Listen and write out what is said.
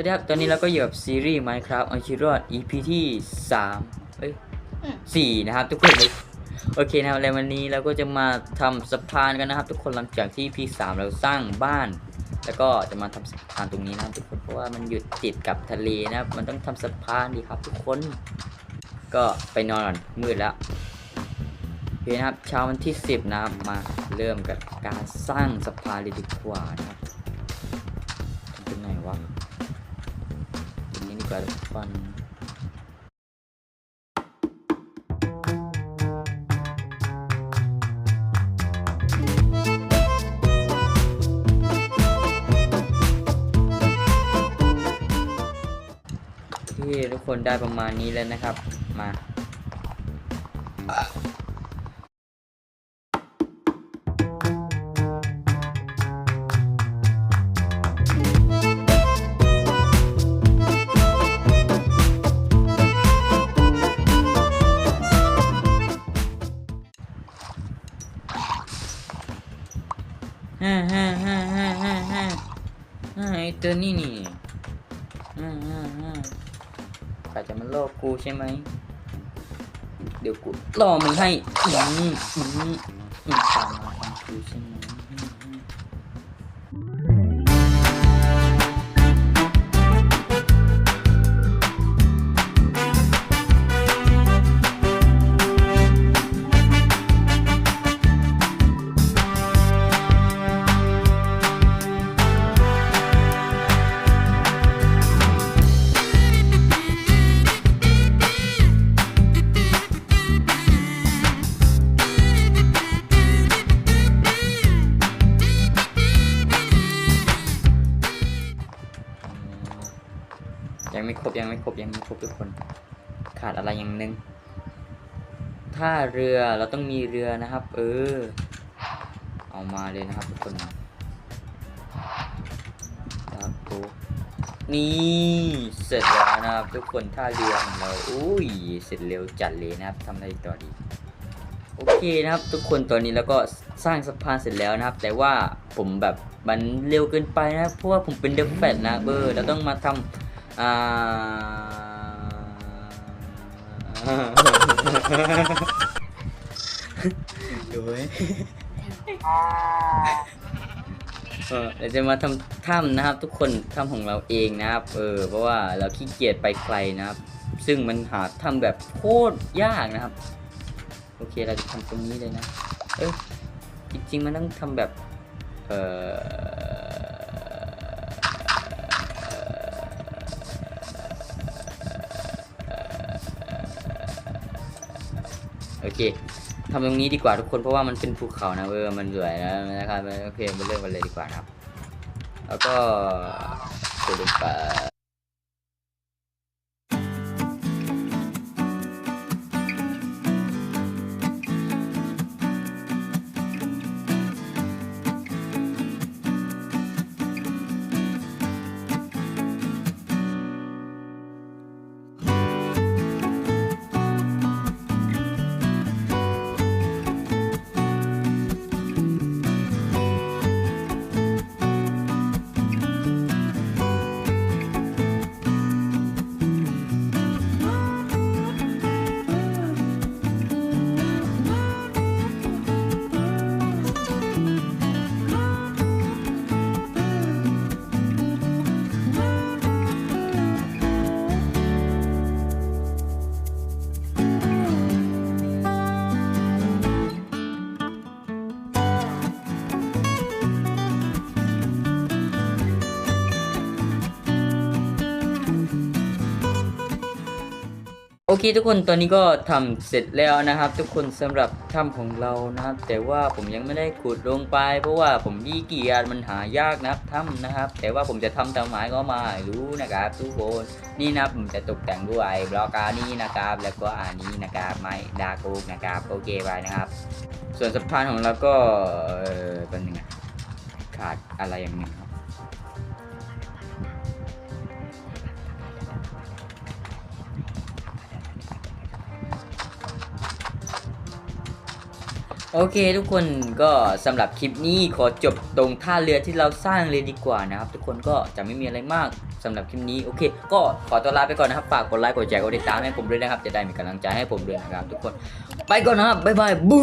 วัสดีครับ ตอนนี้เราก็อยู่กับซีรีส์ Minecraft on c h i r o d EP ที่3เอ้ยอืมสี่นะครับ ทุกคนโอเคนะครับในวันนี้เราก็จะมาทำสะพานกันนะครับ ทุกคนหลังจากที่ EP 3เราสร้างบ้าน แล้วก็จะมาทำสะพานตรงนี้นะครับทุกคนเพราะว่ามันอยู่ติดกับทะเลนะครับมันต้องทำสะพานดีครับ ทุกคนก็ไปนอนก่อนมืดแล้วโอเคนะครับเช้าวันที่ 10 นะครับมาเริ่มกับการสร้างสะพานเลยดีกว่านะครับทำเป็นไงวะตรงนี้ดีกว่า ทุกคนโอเคทุกคนได้ประมาณนี้แล้วนะครับ มา ฮ่าฮ่าฮ่าฮ่าฮ่าฮ่าฮ่าไอตัวนี่นี่ฮ่าฮ่าฮ่าอาจจะมันโลกกูใช่ไหม เดี๋ยวกูล่อมึงให้อืมอืมอืมตามมาทำกูใช่ไหม ยังไม่ครบยังไม่ครบยังไม่ครบทุกคน ขาดอะไรอย่างหนึ่งถ้าเรือเราต้องมีเรือนะครับ เออ เอามาเลยนะครับทุกคนครับปุ๊นี่เสร็จแล้วนะครับ ทุกคนท่าเรือของเราอุ้ยเสร็จเร็วจัดเลยนะครับทำอะไรต่อดีโอเคนะครับ ทุกคนตอนนี้แล้วก็สร้างสะพานเสร็จแล้วนะครับ แต่ว่าผมแบบมันเร็วเกินไปนะครับเพราะว่าผมเป็นเดฟแฟดนะเบอร์เราต้องมาทำ อ่าดูไว้เออเราจะมาทำถ้ำนะครับ ทุกคนถ้ำของเราเองนะครับ เออ เพราะว่าเราขี้เกียจไปไกลนะครับ ซึ่งมันหาถ้ำแบบโคตรยากนะครับ โอเคเราจะทำตรงนี้เลยนะ เอ้ยจริงๆมันต้องทำแบบ เออ โอเคทำตรงนี้ดีกว่าทุกคนเพราะว่ามันเป็นภูเขานะเออมันสวยนะนะครับโอเคมาเริ่มกันเลยดีกว่านะครับ แล้วก็ตัวลงไป โอเคทุกคนตอนนี้ก็ทำเสร็จแล้วนะครับ ทุกคนสำหรับถ้ำของเรานะครับ แต่ว่าผมยังไม่ได้ขุดลงไป เพราะว่าผมยี่เกียจมันหายากนะครับถ้ำนะครับ แต่ว่าผมจะทำตามหมายก็มารู้นะครับ ทุกคนนี่นะผมจะตกแต่งด้วยบล็อกการนี้นะครับ แล้วก็อันนี้นะครับไม้ดากโอ๊กนะครับโอเคไปนะครับ ส่วนสะพานของเราก็เออเป็นยังไงขาดอะไรอย่างหนึ่งครับ โอเคทุกคนก็สำหรับคลิปนี้ขอจบตรงท่าเรือที่เราสร้างเลยดีกว่านะครับ ทุกคนก็จะไม่มีอะไรมากสำหรับคลิปนี้โอเค ก็ขอตัวลาไปก่อนนะครับฝากกดไลค์กดแชร์กดติดตามให้ผมด้วยนะครับ จะได้มีกำลังใจให้ผมด้วยนะครับ ทุกคนไปก่อนนะครับบ๊ายบายบู